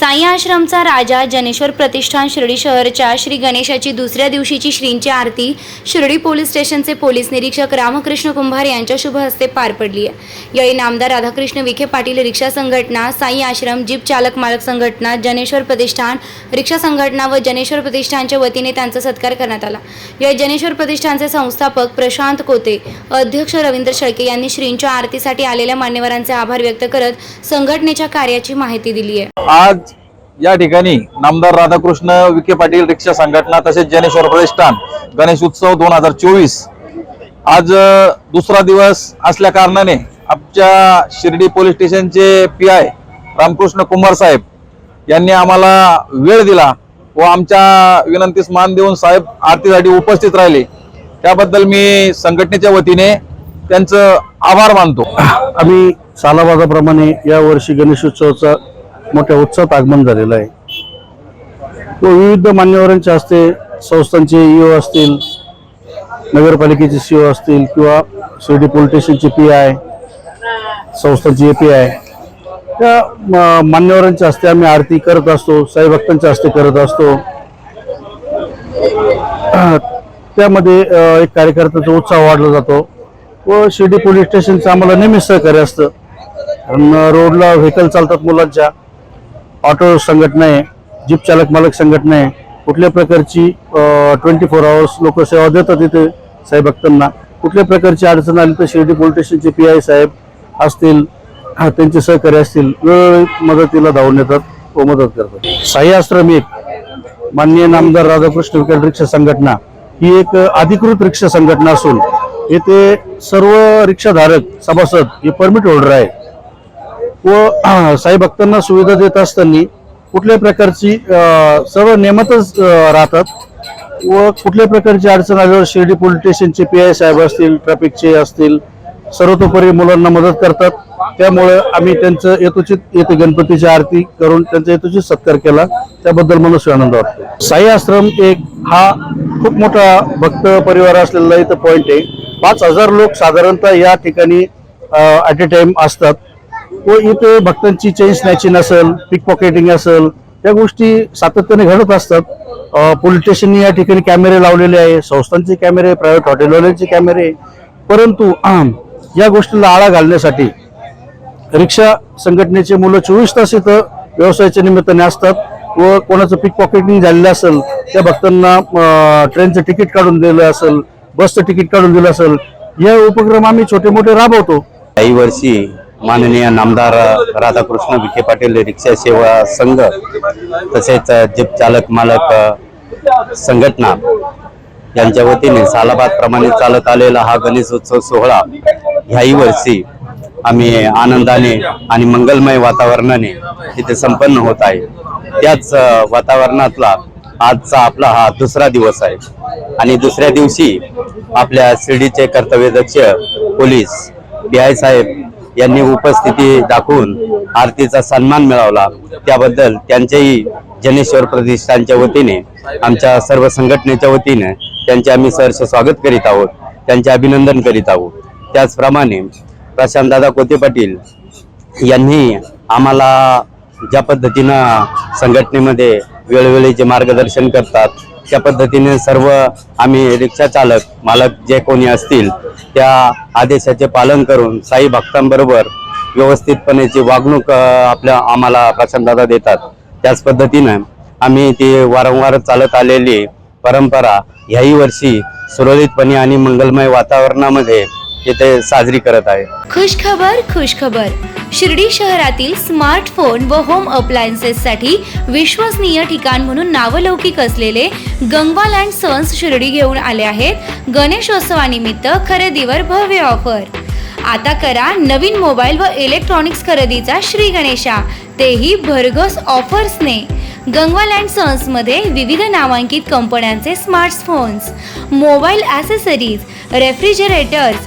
साई आश्रमचा राजा जनेश्वर प्रतिष्ठान शिर्डी शहरच्या श्री गणेशाची दुसऱ्या दिवशीची श्रींची आरती शिर्डी पोलीस स्टेशनचे पोलीस निरीक्षक रामकृष्ण कुंभार यांच्या शुभ हस्ते पार पडली आहे. यावेळी नामदार राधाकृष्ण विखे पाटील रिक्षा संघटना साई आश्रम जीप चालक मालक संघटना जनेश्वर प्रतिष्ठान रिक्षा संघटना व जनेश्वर प्रतिष्ठानच्या वतीने त्यांचा सत्कार करण्यात आला. यावेळी जनेश्वर प्रतिष्ठानचे संस्थापक प्रशांत कोते अध्यक्ष रवींद्र शेळके यांनी श्रींच्या आरतीसाठी आलेल्या मान्यवरांचे आभार व्यक्त करत संघटनेच्या कार्याची माहिती दिली आहे. आज या ठिकाणी नामदार राधाकृष्ण विखे पाटील रिक्षा संघटना तसेच जनेश्वर प्रतिष्ठान गणेश उत्सव दोन हजार चोवीस आज दुसरा दिवस असल्या कारणाने आमच्या शिर्डी पोलीस स्टेशनचे पी आय रामकृष्ण कुमार साहेब यांनी आम्हाला वेळ दिला व आमच्या विनंतीस मान देऊन साहेब आरतीसाठी उपस्थित राहिले. त्याबद्दल मी संघटनेच्या वतीने त्यांचं आभार मानतो. आम्ही सालाबाजाप्रमाणे या वर्षी गणेशोत्सवाचा मोठ्या उत्साहात आगमन झालेलं आहे. व विविध मान्यवरांच्या हस्ते संस्थांचे ईओ असतील नगरपालिकेचे सीओ असतील किंवा शिर्डी पोलीस स्टेशनचे पी आय संस्थांचे ए पी आय त्या मान्यवरांच्या हस्ते आम्ही आरती करत असतो साई भक्तांच्या हस्ते करत असतो. त्यामध्ये एक कार्यकर्त्याचा उत्साह वाढला जातो. व शिर्डी पोलीस स्टेशनचं आम्हाला नेहमीच सहकार्य असतं. रोडला व्हेकल चालतात मुलांच्या. ऑटो संघटना आहे जीप चालक मालक संघटना आहे कुठल्या प्रकारची ट्वेंटी फोर आवर्स लोक सेवा देतात इथे साहेब भक्तांना. कुठल्या प्रकारची अडचण आली तर शिर्डी पोलीस स्टेशनचे पी आय साहेब असतील हा, त्यांचे सहकारी असतील वेळोवेळी मदतीला धावून येतात व मदत करतात. साई आश्रम एक माननीय नामदार राधाकृष्ण विकास रिक्षा संघटना ही एक अधिकृत रिक्षा संघटना असून येथे सर्व रिक्षाधारक सभासद हे परमिट होल्डर आहे व साई भक्तांना सुविधा देत असताना कुठल्याही प्रकारची सर्व नियमातच राहतात. व कुठल्याही प्रकारची अडचण आल्यावर शिर्डी पोलीस स्टेशनचे पी आय साहेब असतील ट्रॅफिकचे असतील सर्वतोपरी मुलांना मदत करतात. त्यामुळे आम्ही त्यांचं यथोचित येथे गणपतीची आरती करून त्यांचा यथोचित सत्कार केला. त्याबद्दल मनस्वी आनंद वाटतो साई आश्रम एक हा खूप मोठा भक्त परिवार असलेला इथं पॉईंट आहे. पाच हजार लोक साधारणतः या ठिकाणी ॲट ए टाइम असतात. व इथे भक्तांची चेन स्नॅचिंग असेल पिक पॉकेटिंग असेल त्या गोष्टी सातत्याने घडत असतात. पोलीस स्टेशननी या ठिकाणी कॅमेरे लावलेले आहे संस्थांचे कॅमेरे प्रायव्हेट हॉटेलवाल्यांचे कॅमेरे परंतु या गोष्टीला आळा घालण्यासाठी रिक्षा संघटनेचे मुलं चोवीस तास इथं व्यवसायाच्या निमित्ताने असतात व कोणाचं पिक पॉकेटिंग झालेलं असेल त्या भक्तांना ट्रेनचं तिकीट काढून दिलं असेल बसचं तिकीट काढून दिलं असेल या उपक्रम आम्ही छोटे मोठे राबवतो. काही वर्षी माननीय नामदार राधाकृष्ण विखे पाटील रिक्षा सेवा संघ तसेच जीप चालक मालक संघटना यांच्या वतीने सालाबाद प्रमाणे चालत आलेला हा गणेशोत्सव सोहळा ह्याही वर्षी आम्ही आनंदाने आणि मंगलमय वातावरणाने इथे संपन्न होत आहे. त्याच वातावरणातला आजचा आपला हा दुसरा दिवस आहे. आणि दुसऱ्या दिवशी आपल्या शिर्डीचे कर्तव्यदक्ष पोलीस बी आय साहेब यांनी उपस्थिती दाखवून आरतीचा सन्मान मिळवला. त्याबद्दल त्यांच्याही जनेश्वर प्रतिष्ठानच्या वतीने आमच्या सर्व संघटनेच्या वतीने त्यांचे आम्ही सहर्ष स्वागत करीत आहोत. त्यांचे अभिनंदन करीत आहोत. त्याचप्रमाणे प्रशांत दादा कोते पाटील यांनी आम्हाला ज्या पद्धतीनं संघटनेमध्ये वेळोवेळी जे मार्गदर्शन करतात. त्या पद्धतीने सर्व आम्ही रिक्षा चालक मालक जे कोणी असतील त्या आदेशाचे पालन करून साई भक्तांबरोबर व्यवस्थितपणेची वागणूक आपल्या आम्हाला प्रशांतदादा देतात. त्याच पद्धतीनं आम्ही ती वारंवार चालत आलेली परंपरा ह्याही वर्षी सुरळीतपणे आणि मंगलमय वातावरणामध्ये येथे साजरी करत आहे. खुश खबर खुश खबर शिर्डी शहरातील स्मार्टफोन व होम अप्लायन्सेससाठी विश्वसनीय ठिकाण म्हणून नावलौकिक असलेले गंगवाल अँड सन्स शिर्डी घेऊन आले आहेत. गणेशोत्सवानिमित्त खरेदीवर भव्य ऑफर आता करा नवीन मोबाईल व इलेक्ट्रॉनिक्स खरेदीचा श्री गणेशा. तेही भरघोस ऑफर्सने गंगवाल अँड सन्समध्ये विविध नामांकित कंपन्यांचे smartphones mobile accessories refrigerators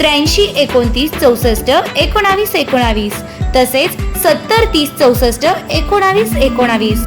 त्र्याऐंशी एकोणतीस चौसष्ट एकोणावीस एकोणावीस. तसेच सत्तर तीस चौसष्ट एकोणावीस एकोणावीस.